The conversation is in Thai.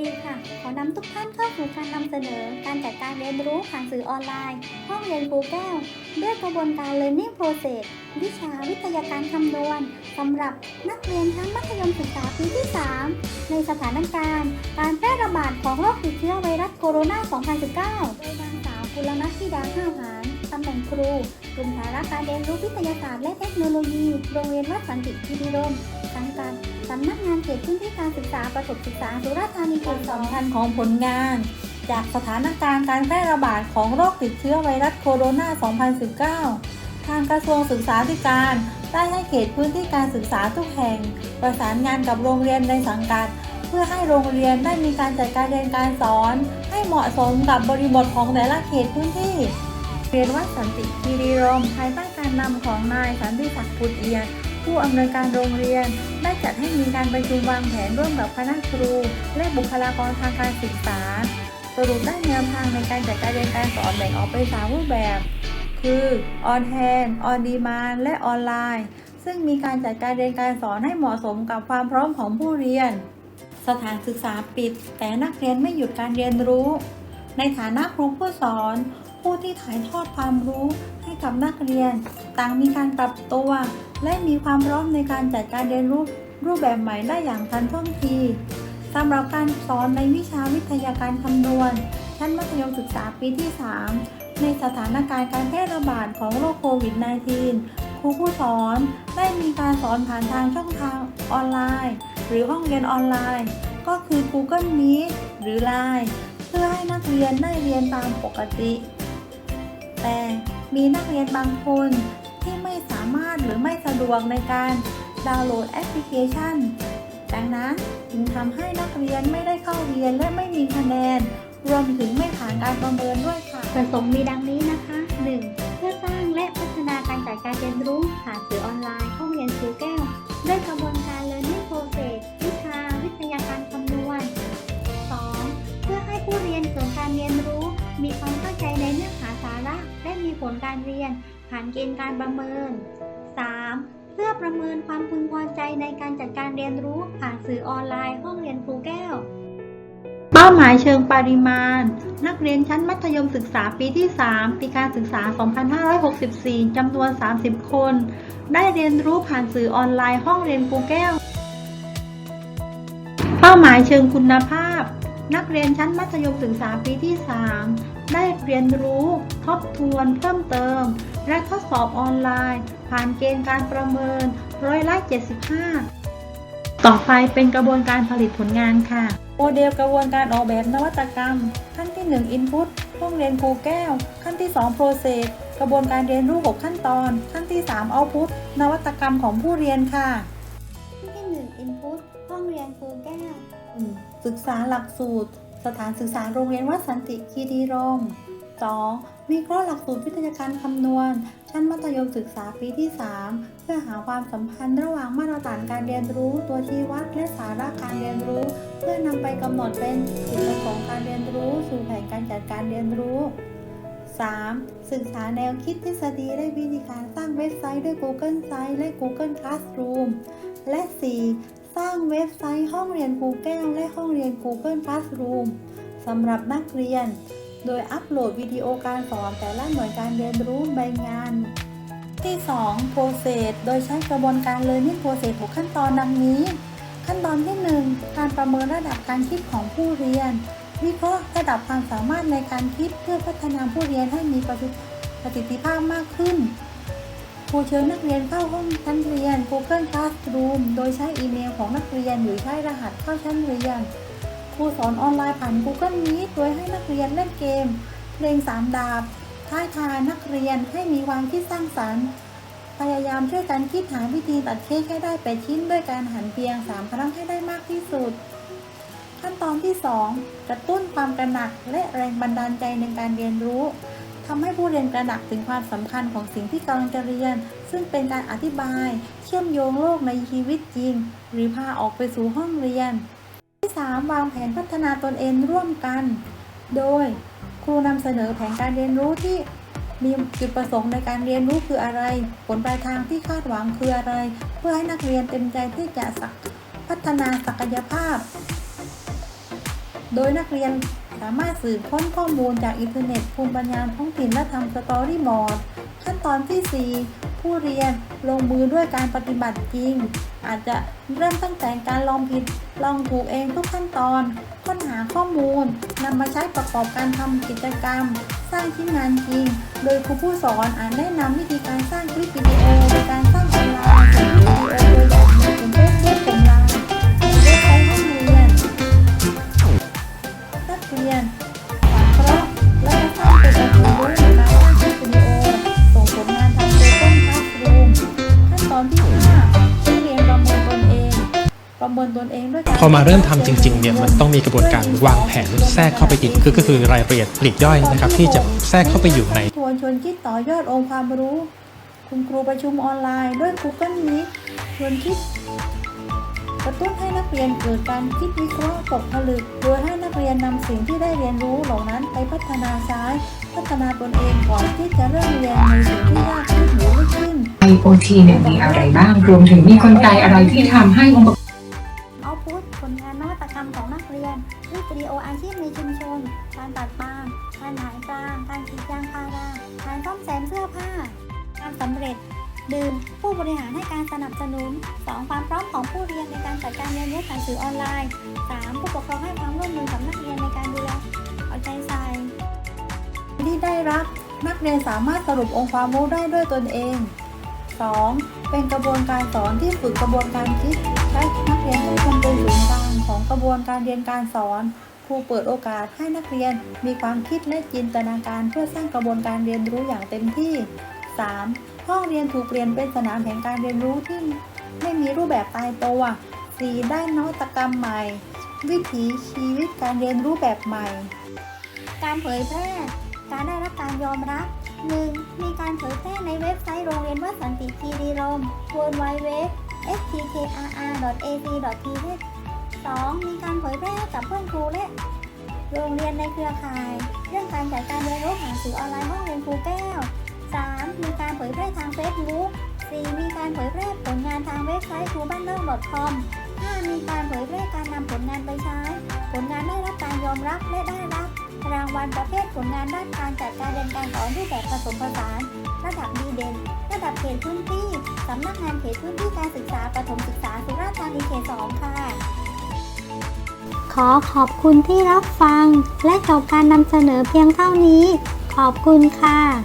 ดีค่ะ ขอนำทุกท่านเข้าสู่การนำเสนอ การจัดการเรียนรู้ผ่านสื่อออนไลน์ ห้องเรียนครูแก้ว ด้วยกระบวนการ learning process วิชาวิทยาการคำนวณสำหรับนักเรียนชั้นมัธยมศึกษาปีที่ 3 ในสถานการณ์ การแพร่ระบาดของโรคติดเชื้อไวรัสโคโรนา 2019 โดยนางสาวกุลนัทธิดาห้าหารตำแหน่งครูกลุ่มสาระการเรียนรู้วิทยาศาสตร์และเทคโนโลยี โรงเรียนวัดสันติคีรีรมย์ สังกัดสำนักงานเขตพื้นที่การศึกษาประถมศึกษาสุราษฎร์ธานีเขตสองสำคัญของผลงาน จากสถานการณ์การแพร่ระบาดของโรคติดเชื้อไวรัสโคโรนา 2019 ทางกระทรวงศึกษาธิการได้ให้เขตพื้นที่การศึกษาทุกแห่ง ประสานงานกับโรงเรียนในสังกัด เพื่อให้โรงเรียนได้มีการจัดการเรียนการสอน ให้เหมาะสมกับบริบทของแต่ละเขตพื้นที่ เรียนวัดสันติคีรีรมภายใต้การนำของนายสันติศักดิ์ปุตเอียน ผู้อำนวยการโรงเรียน ได้จัดให้มีการประชุมวางแผนร่วมกับคณะครู และบุคลากรทางการศึกษา สรุปได้แนวทางในการจัดการเรียนการสอนแบ่งออกเป็นสามรูปแบบ คือ on hand on demand และออนไลน์ ซึ่งมีการจัดการเรียนการสอนให้เหมาะสมกับความพร้อมของผู้เรียน สถานศึกษาปิด แต่นักเรียนไม่หยุดการเรียนรู้ ในฐานะครูผู้สอน ผู้ที่ถ่ายทอดความรู้ ให้กับนักเรียน ต่างมีการปรับตัว และมีความพร้อมในการจัดการเรียนรู้รูปแบบใหม่ได้อย่างทันท่วงทีสำหรับการสอนในวิชาวิทยาการคำนวณชั้นมัธยมศึกษาปีที่ 3 ในสถานการณ์การแพร่ระบาดของโรคโควิด -19 ครูผู้สอนได้มีการสอนผ่านทางช่องทางออนไลน์ หรือห้องเรียนออนไลน์ ก็คือ Google Meet หรือ Line เพื่อให้นักเรียนได้เรียนตามปกติ แต่ มีนักเรียนบางคนที่ไม่สามารถหรือไม่สะดวกในการดาวน์โหลดแอปพลิเคชัน ดังนั้นจึงทำให้นักเรียนไม่ได้เข้าเรียนและไม่มีคะแนน รวมถึงไม่ผ่านการประเมินด้วยค่ะประสงค์มีดังนี้นะคะ 1. เพื่อสร้างและพัฒนาการจัดการเรียนรู้ผ่านสื่อออนไลน์ห้องเรียนครูแก้ว ด้วยกระบวนการ learning process านเกณฑ์การประเมิน 3. เพื่อประเมินความพึงพอใจในการจัดการเรียนรู้ผ่านสื่อออนไลน์ห้องเรียนครูแก้ว เป้าหมายเชิงปริมาณ นักเรียนชั้นมัธยมศึกษาปีที่ 3 ปีการศึกษา 2564 จำนวน 30 คน ได้เรียนรู้ผ่านสื่อออนไลน์ห้องเรียนครูแก้ว เป้าหมายเชิงคุณภาพนักเรียนชั้นมัธยมศึกษาปีที่ 3 ได้เรียนรู้ทบทวนเพิ่มเติม และทดสอบออนไลน์ ผ่านเกณฑ์การประเมินร้อยละ 75 ต่อไปเป็นกระบวนการผลิตผลงานค่ะ โมเดลกระบวนการออกแบบนวัตกรรม ขั้นที่ 1 Input ห้องเรียนครูแก้ว ขั้นที่ 2 Process กระบวนการเรียนรู้ 6 ขั้นตอน ขั้นที่ 3 Output นวัตกรรมของผู้เรียนค่ะที่ 1 Input ห้องเรียนครูแก้ว 1. ศึกษาหลักสูตร สถานศึกษาโรงเรียนวัดสันติคีรีรมย์ 2. วิเคราะห์หลักสูตรวิทยาการคำนวณ ชั้นมัธยมศึกษาปีที่ 3 เพื่อหาความสัมพันธ์ระหว่างมาตรฐานการเรียนรู้ ตัวชี้วัดและสาระการเรียนรู้ เพื่อนำไปกำหนดเป็นจุดประสงค์การเรียนรู้ สู่แผนการจัดการเรียนรู้ 3. ศึกษาแนวคิดทฤษฎีและวิธีการสร้างเว็บไซต์ด้วย Google Sites และ Google Classroom และ 4. สร้างเว็บไซต์ห้องเรียนครูแก้วและห้องเรียน Google Classroom สำหรับนักเรียน โดยอัปโหลดวิดีโอการสอนแต่ละหน่วยการเรียนรู้ใบงาน ที่ 2 Process โดยใช้กระบวนการ Learning Process 6ขั้นตอนดังนี้ ขั้นตอนที่ 1 การประเมินระดับการคิดของผู้เรียน วิเคราะห์ระดับความสามารถในการคิดเพื่อพัฒนาผู้เรียนให้มีประสิทธิภาพมากขึ้น ครูเชิญนักเรียนเข้าห้องชั้นเรียน Google Classroom โดยใช้อีเมลของนักเรียนหรือใช้รหัสเข้าชั้นเรียน ครูสอนออนไลน์ผ่าน Google Meet โดยให้นักเรียนเล่นเกม เพลงสามดาบท้ายทายนักเรียนให้มีความคิดสร้างสรรค์ พยายามช่วยกันคิดหาวิธีตัดเค้กให้ได้แปดชิ้นด้วยการหันเพียง3ครั้งให้ได้มากที่สุด ขั้นตอนที่ 2 กระตุ้นความกระหนักและแรงบันดาลใจในการเรียนรู้ ทำให้ผู้เรียนกระหนักถึงความสำคัญของสิ่งที่กำลังจะเรียน ซึ่งเป็นการอธิบาย เชื่อมโยงโลกในชีวิตจริง หรือพาออกไปสู่ห้องเรียน ที่ 3 วางแผนพัฒนาตนเองร่วมกัน โดยครูนำเสนอแผนการเรียนรู้ที่มีจุดประสงค์ในการเรียนรู้คืออะไร ผลปลายทางที่คาดหวังคืออะไร เพื่อให้นักเรียนเต็มใจที่จะสักพัฒนาศักยภาพ โดยนักเรียน สามารถสืบค้นข้อมูลจากอินเทอร์เน็ตภูมิปัญญาท้องถิ่นและทำสตอรี่บอร์ดขั้นตอนที่ 4 ผู้เรียนลงมือด้วยการปฏิบัติจริง อาจจะเริ่มตั้งแต่การลองผิด ลองถูกเองทุกขั้นตอน ค้นหาข้อมูลนำมาใช้ประกอบการทำกิจกรรม สร้างชิ้นงานจริง โดยครูผู้สอนอาจแนะนำวิธีการสร้างคลิปวิดีโอ ประเมินตนเองด้วยการพอมาเริ่มทำจริงๆเนี่ยมันต้องมีกระบวนการวางแผนแทรกเข้าไปอีกคือก็คือรายละเอียดปลีกย่อยนะครับที่จะแทรกเข้าไปอยู่ในทวนชวนคิดต่อยอดองค์ความรู้ คุณครูประชุมออนไลน์ด้วย Google Meet ชวนคิดกระตุ้นให้นักเรียนเกิดการคิดวิเคราะห์ตกผลึก โดยให้นักเรียนนำสิ่งที่ได้เรียนรู้เหล่านั้นไปพัฒนาใช้พัฒนาตนเองก่อนที่จะเริ่มเรียนในสิ่งที่ยากขึ้นหรือลึกขึ้น IoT เนี่ยมีอะไรบ้างรวมถึงมีกลไกอะไรที่ทำให้องค์ประกอบ การกรีดยางพาราการซ่อมแซมเสื้อผ้าการสำเร็จดึงผู้บริหารให้การสนับสนุน 2. ความพร้อมของผู้เรียนในการจัดการเรียนรู้ผ่านสื่อออนไลน์ 3. ผู้ปกครองให้ความร่วมมือกับนักเรียนในการดูแลเอาใจใส่ที่ได้รับนักเรียนสามารถสรุปองค์ความรู้ได้ด้วยตนเอง 2. เป็นกระบวนการสอนที่ฝึกกระบวนการคิด ใช้นักเรียนทุกคนเป็นศูนย์กลางของกระบวนการเรียนการสอน รูเปิดโอกาสให้นักเรียน มีความคิดและจินตนาการเพื่อสร้างกระบวนการเรียนรู้อย่างเต็มที่ 3. ห้องเรียนถูกเปลี่ยนเป็นสนามแห่งการเรียนรู้ที่ไม่มีรูปแบบตายตัว 4. ได้นวัตกรรมใหม่ วิถีชีวิตการเรียนรู้แบบใหม่ การเผยแพร่การได้รับการยอมรับ 1. มีการเผยแพร่ในเว็บไซต์โรงเรียนวัดสันติคีรีรมย์ www stkrr.ac.th 2. มีการเผยแพร่กับเพื่อนครูและโรงเรียนในเครือข่าย เรื่องการจัดการเรียนรู้ผ่านสื่อออนไลน์ห้องเรียนครูแก้ว 3. มีการเผยแพร่ทาง Facebook 4. มีการเผยแพร่ผลงานทางเว็บไซต์ c r u b a n d e r c o m 5. มีการเผยแพร่การนำผลงานไปใช้ ผลงานได้รับการยอมรับและได้รับ รางวัลประเภทผลงานด้านการจัดการเรียนการสอนรูปแบบผสมผสาน ระดับดีเด่น ระดับเขตพื้นที่สำนักงานเขตพื้นที่การศึกษาประถมศึกษาสุราษฎร์ธานีเขต2ค่ะ ขอขอบคุณที่รับฟัง และจบการนำเสนอเพียงเท่านี้ ขอบคุณค่ะ